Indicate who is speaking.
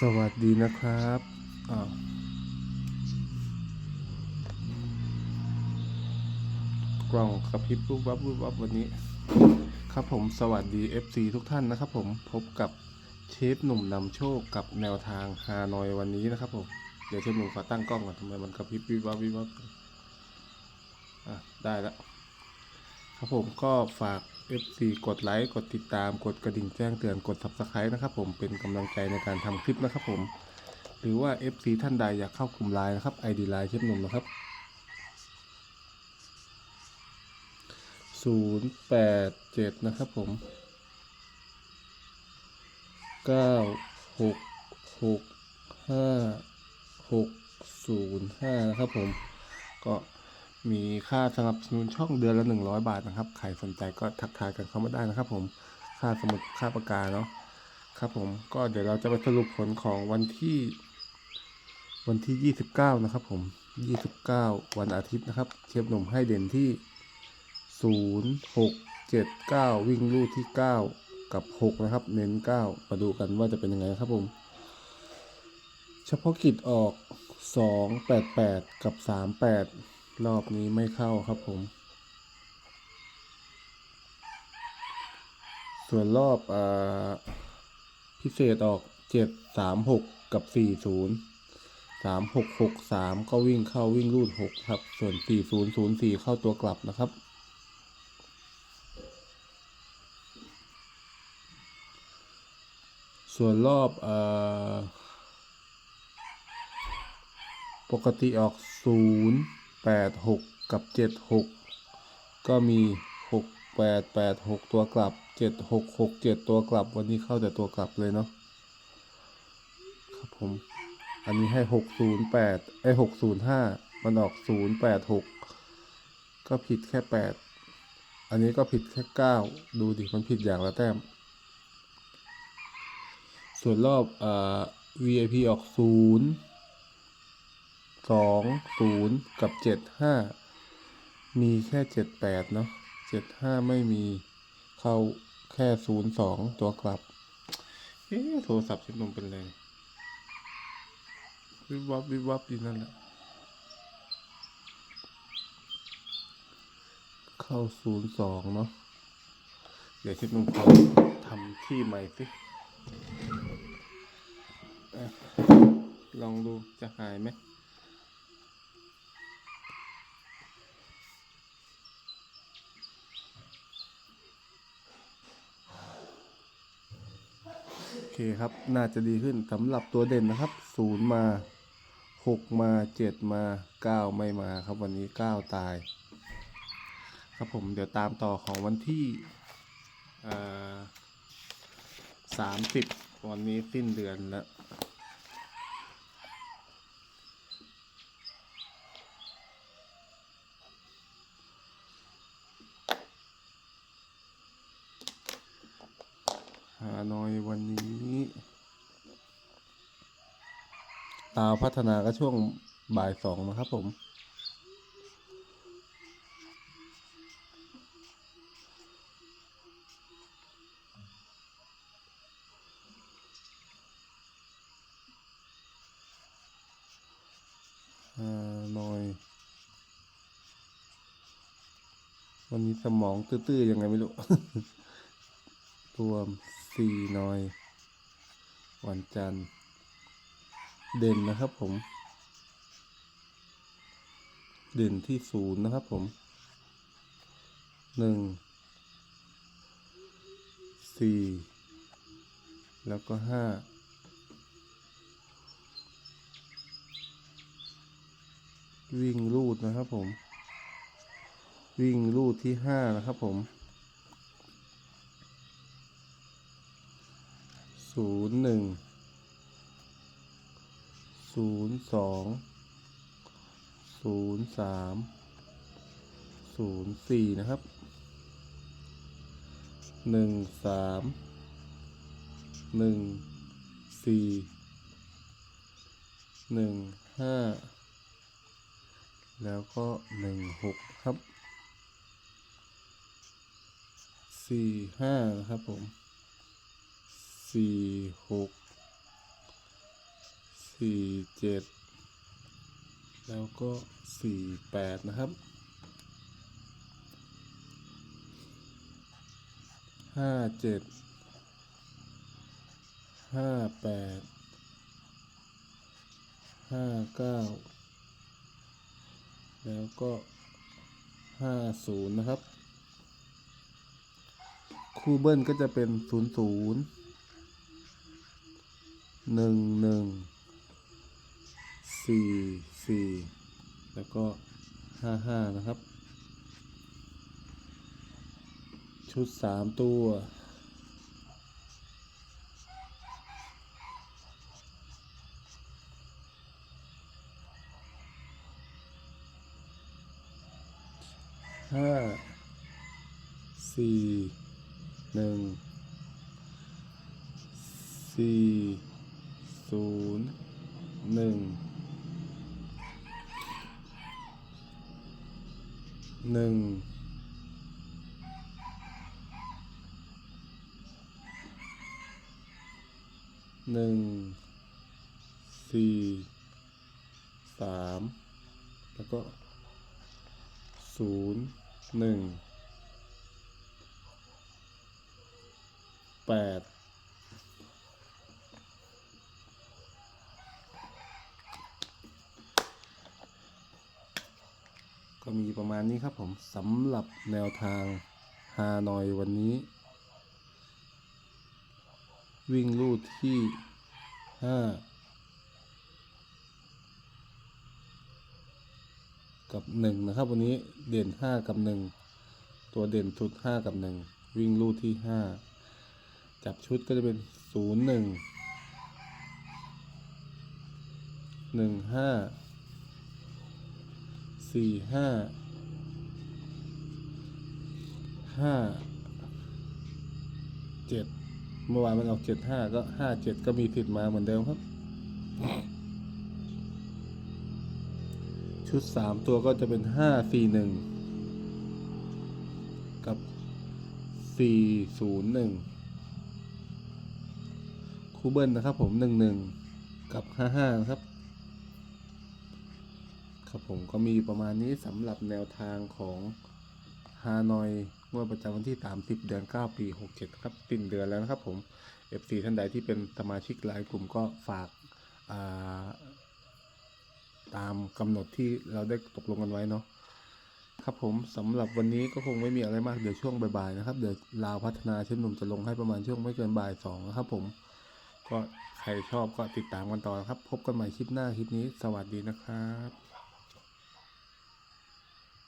Speaker 1: สวัสดีนะครับกล่องกระพริบรูปวับรูปวับวันนี้ ครับผมสวัสดี FC ทุกท่านนะครับผมพบกับเชฟหนุ่มนำโชคกับแนวทางฮานอยวันนี้นะครับผมเดี๋ยวเชฟหนุ่มขอตั้งกล้องก่อนทำไมมันกระพริบวิบวับวิบวับอะได้แล้วครับผมก็ฝาก FC กดไลค์ กดติดตาม กดกระดิ่งแจ้งเตือน กด Subscribe นะครับผม เป็นกำลังใจในการทำคลิปนะครับผม หรือว่า FC ท่านใดอยากเข้ากลุ่มไลน์นะครับ ID ไลน์เชฟหนุ่มนะครับ 087 นะครับผม 9 6 6 5 6 0 5 นะครับผม ก็ มีค่าสนับสนุนช่องเดือนละ 100 บาทนะครับ ใครสนใจก็ทักทายกันเข้ามาได้นะครับ ผม ค่าสมุดค่าประกาเนาะ ครับผม ก็เดี๋ยวเราจะไปสรุปผลของวันที่ วันที่ 29 นะครับ ผม 29 วันอาทิตย์นะครับเชฟหนุ่มให้เด่นที่ 0 6 7 9 วิ่งลู่ที่ 9 กับ 6 นะครับ เน้น 9 มาดูกันว่าจะเป็นยังไงครับผม เฉพาะกิจออก 2 8 8 กับ 3 8 รอบนี้ไม่เข้าครับผม ส่วนรอบอพิเศษออก7 3 6กับ4 0 3 6 6 3ก็วิ่งเข้าวิ่งรูด6ครับ ส่วน4 0 0 4เข้าตัวกลับนะครับ ส่วนรอบอปกติออก0 8 6 กับ 7 6 ก็มี 6 8 8 6 ตัวกลับ 7 6 6 7 ตัวกลับ วันนี้เข้าแต่ตัวกลับเลยเนาะครับผม อันนี้ให้ 6 0 8ไอ้6 0 5 มันออก 0 8 6 ก็ผิดแค่ 8 อันนี้ก็ผิดแค่ 9 ดูดิ มันผิดอย่างละแต้ม ส่วนรอบอ่า VIP ออก 0 2 0กับ7 5มีแค่7 8เนาะ7 5ไม่มีเข้าแค่0 2ตัวกลับ เอ๊ะโทรศัพท์ชิปนมเป็นไรวิบวับวิบวับอยู่นั่นแหละเข้า0 2เนาะเดี๋ยวชิปนมขอทำที่ใหม่สิลองดูจะหายไหม เคครับ น่าจะดีขึ้นสำหรับตัวเด่นนะครับศูนย์มาหกมาเจ็ดมาเก้าไม่มาครับวันนี้เก้าตาย ครับผมเดี๋ยวตามต่อของวันที่สามสิบวันนี้สิ้นเดือนแล้ว ฮานอยวันนี้ตาวพัฒนาก็ช่วงบ่ายสองนะครับผมฮานอย วันนี้สมองตื้อๆยังไงไม่รู้ รวมสี่หน่อย วันจันทร์ เด่นนะครับผม เด่นที่ศูนย์นะครับผมหนึ่งสี่แล้วก็ห้าวิ่งรูดนะครับผม วิ่งรูดที่ห้านะครับผม ศูนย์หนึ่งศูนย์สองศูนย์สามศูนย์สี่นะครับหนึ่งสามหนึ่งสี่หนึ่งห้าแล้วก็หนึ่งหกครับสี่ห้านะครับผม สี่หกสี่เจ็ดแล้วก็สี่แปดนะครับห้าเจ็ดห้าแปดห้าเก้าแล้วก็ห้าศูนย์นะครับ คูเบิ้ลก็จะเป็นศูนย์ศูนย์ หนึ่งหนึ่งสี่สี่แล้วก็ห้าห้านะครับ ชุดสามตัวห้าสี่หนึ่งสี่ ศูนย์หนึ่งหนึ่งหนึ่งสี่สามแล้วก็ศูนย์หนึ่งแปด ก็มีประมาณนี้ครับผมสำหรับแนวทางฮานอยวันนี้ วิ่งลูดที่ห้ากับหนึ่งนะครับ วันนี้เด่นห้ากับหนึ่งตัวเด่นชุดห้ากับหนึ่งวิ่งลูดที่ห้าจับชุดก็จะเป็นศูนย์หนึ่งหนึ่งห้า สี่ห้าห้าเจ็ดเมื่อวานมันออกเจ็ดห้าก็ห้าเจ็ดก็มีสิทธิ์มาเหมือนเดิมครับ ชุดสามตัวก็จะเป็นห้าสี่หนึ่งกับสี่ศูนย์หนึ่งคู่เบิลนะครับผมหนึ่งหนึ่งกับห้าห้านะครับ ครับผมก็มีประมาณนี้สำหรับแนวทางของฮานอยงวดประจำวันที่ 30 เดือน 9 ปี 67 ครับสิ้นเดือนแล้วนะครับผม FC ท่านใดที่เป็นสมาชิกรายกลุ่มก็ฝากาตามกำหนดที่เราได้ตกลงกันไว้เนาะครับผมสำหรับวันนี้ก็คงไม่มีอะไรมากเดี๋ยวช่วงบ่ายๆนะครับเดี๋ยวลาวพัฒนาเช่นหนุ่มจะลงให้ประมาณช่วงไม่เกินบ่ายสองนะครับผม ก็ใครชอบก็ติดตามกันต่อนะครับ พบกันใหม่คลิปหน้าคลิปนี้ สวัสดีนะครับ